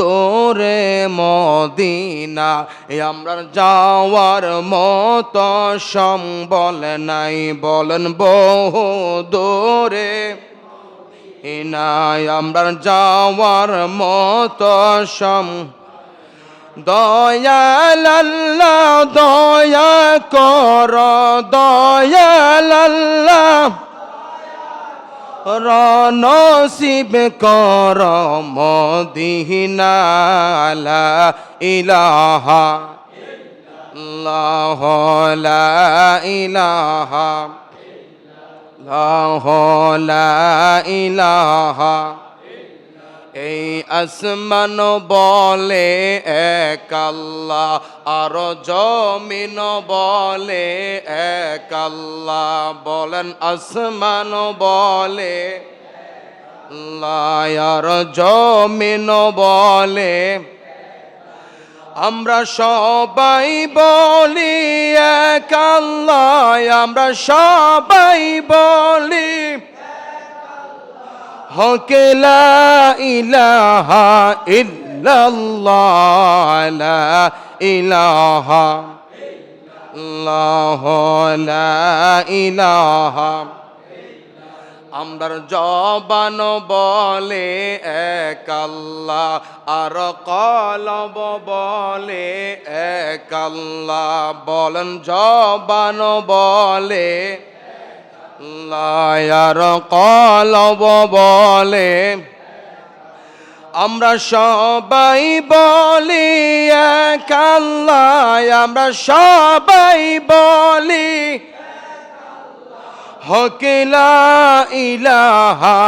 দোরে Medina আমরা যাওয়ার মতো সম্বল নাই। বলেন বহু দূরে নাই আমরা যাওয়ার মতো সম দয়াল আল্লাহ দয়া কর দয়াল আল্লাহ রনসিব কর মদিনা লা ইলাহা ইল্লাল্লাহ লা ইলাহা ইল্লাল্লাহ লা ইলাহা এই আসমান বলে এক আল্লাহ, আর জমিন বলে এক আল্লাহ। বলেন আসমান বলে আর জমিন বলে। আমরা সবাই বলি এক আল্লাহ, আমরা সবাই বলি হকে লা ইলাহা ইল্লাল্লাহ, লা ইলাহা ইল্লাল্লাহ, লা ইলাহা। আমরার জবান বলে এক আল্লাহ, আর কলব বলে এক আল্লাহ। বলেন জবান বলে লায়ার কলব বলে, আমরা সবাই বলি এক আমরা সবাই বলি হকিলা ইলাহা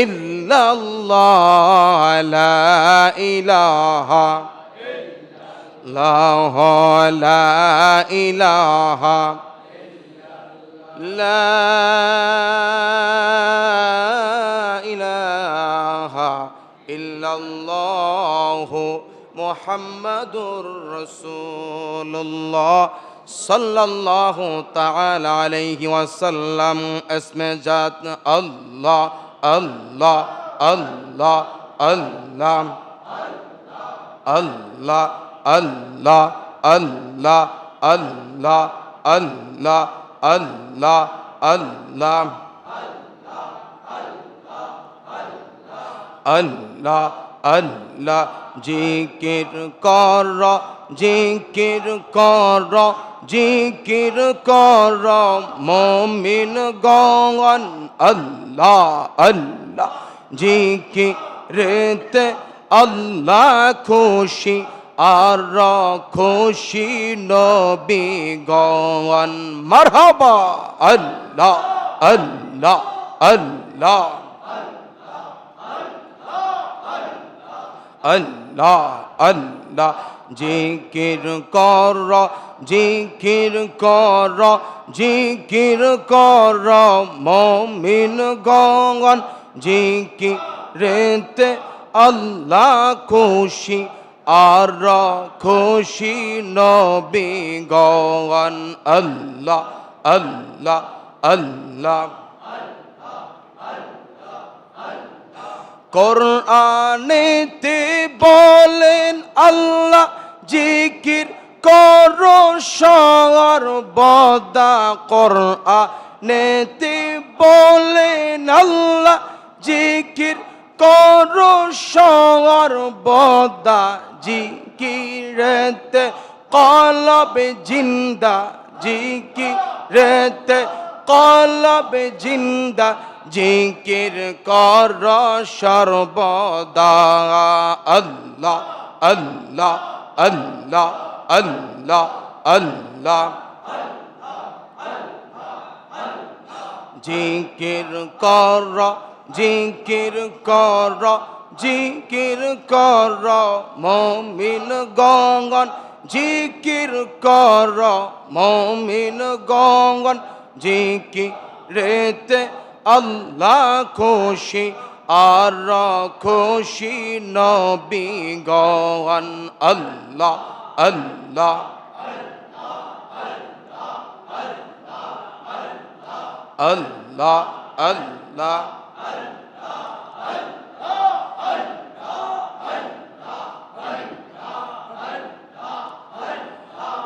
ইল্লাল্লাহ, লা ইলাহা লাহ লা ইলাহা لا إله إلا الله محمد رسول الله صلى الله تعالى عليه وسلم. اسم جات الله الله الله الله الله الله الله الله الله. আল্লাহ আল্লাহ। আল্লাহ আল্লাহ। জিকির কর জিকির কর জিকির কর। মমিন গন আল্লাহ আল্লাহ। জিকিরেতে আল্লাহ খুশি আর খুশি নবী গন মারহাবা। আল্লাহ আল্লাহ আল্লাহ। আল্লাহ আল্লাহ। জিকির কর জিকির কর জিকির কর। মমিন গন জিকিরেতে আল্লাহ খুশি আর খুশি নবী গন আল্লাহ আল্লাহ আল্লাহ। কোরআনেতে বলেন, আল্লাহ জিকির কর সর্বদা কোরআনেতে বলেন, আল্লাহ জিকির কর সর্বদা জিকিরতে, কলবে জিন্দা জিকিরতে, কলবে জিন্দা জিকির কর সর্বদা। আল্লাহ আল্লাহ আল্লাহ আল্লাহ আল্লাহ। জিকির কর জিকির কর জিকির কর, মমিন গঙ্গন। জিকির কর, মমিন গঙ্গন। জিকিরেতে আল্লাহ খুশি, আর খুশি নবী গন আল্লাহ আল্লাহ আল্লাহ আল্লাহ।